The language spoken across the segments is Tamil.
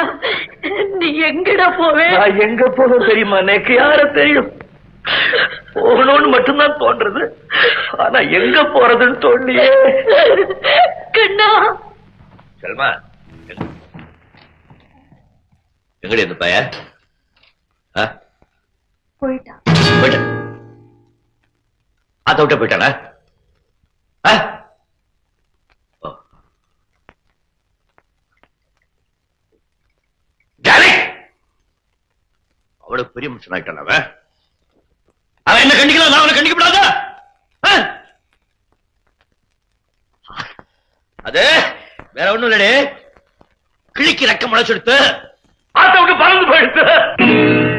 கண்ணா நீ எங்கடா போவே? நான் எங்க போகணும் தெரியுமா? எனக்கு யார தெரியும்? போகணும்னு மட்டும்தான் தோன்றது. ஆனா எங்க போறதுன்னு தோண்டியே கண்ணா. செல்மா எங்கடி இந்த பைய? போயிட்டான். போயிட்டான். அத்த விட்ட போயிட்டானா? அவ்வளவு பெரிய மனுஷன் ஆயிட்டான் அவன். அவன் என்ன கண்டிக்கலாம்? நான் அவனை கண்டிக்கப்படாதா அது வேற ஒண்ணும் இல்லடே. கிழிக்கு ரெக்க முளைச்செடுத்து ஆத்த பறந்து போயிடுத்து.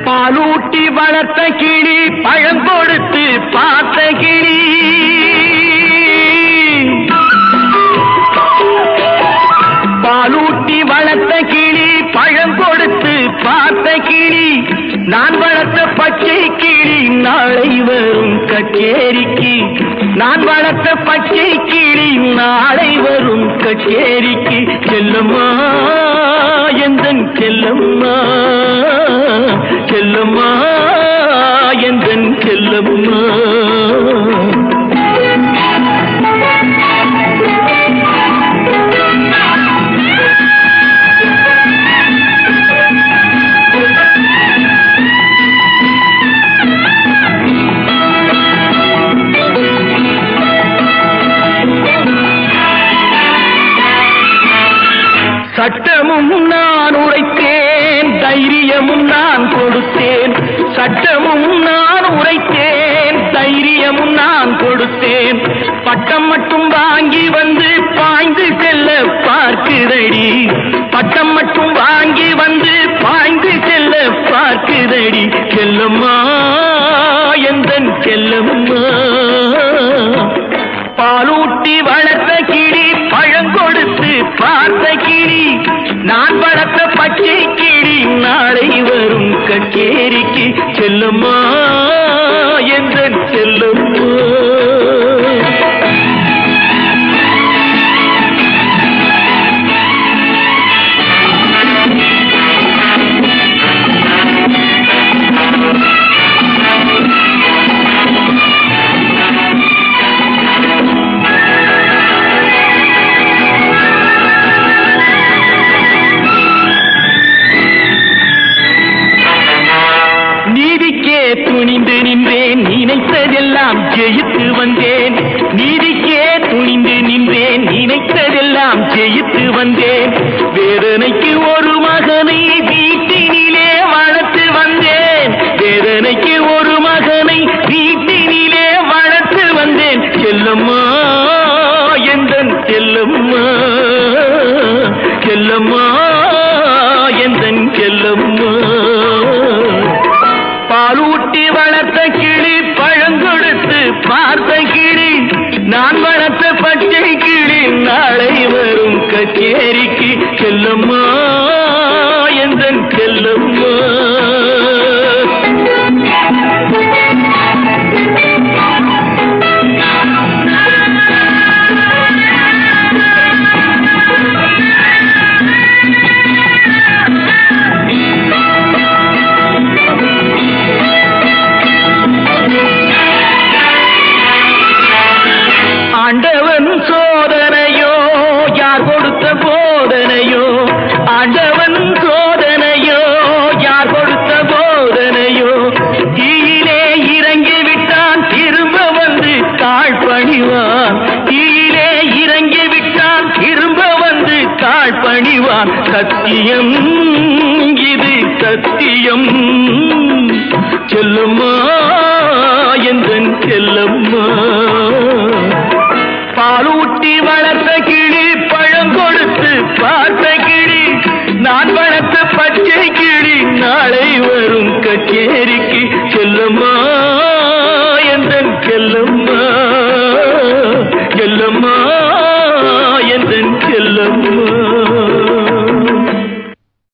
பாலூட்டி வளர்த்த கிளி பழம் கொடுத்து நான் வளர்த்த பச்சை கிளி நாளை வரும் கச்சேரிக்கு. நான் வளர்த்த பச்சை கிளி நாளை வரும் கச்சேரிக்கு. செல்லம்மா எந்தன் செல்லம்மா? செல்லம்மா எந்தன் செல்லம்மா? சட்டமும் நான் உரைத்தேன் தைரியமும் நான் கொடுத்தேன். சட்டமும் நான் உரைத்தேன் தைரியமும் நான் கொடுத்தேன். பட்டம் மட்டும் வாங்கி வந்து பாய்ந்து செல்ல பார்க்குதடி. பட்டம் மட்டும் நான் பச்சை கிளி நாளை வரும் கச்சேரிக்கு செல்லம்மா என்ற செல்லும் கெல்லம்மா கெல்லம்மா செல்லம்மா எந்தன் செல்லம்மா பாலூட்டி வளர்த்த கிளி பழங்கொடுத்து பார்த்த கிளி நான் வளர்த்த பச்சை கிளி நாளை வரும் கச்சேரிக்கு செல்லம்மா பணிவான். சத்தியம் இது சத்தியம். செல்லம்மா என்றன் செல்லம்மா பாலூட்டி வளர்த்த கிளி பழம் கொடுத்து பார்த்த கிளி நான் வளர்த்த பச்சை கிளி நாளை வரும் கச்சேரிக்கு. செல்லம்மா என்றன் செல்லம்.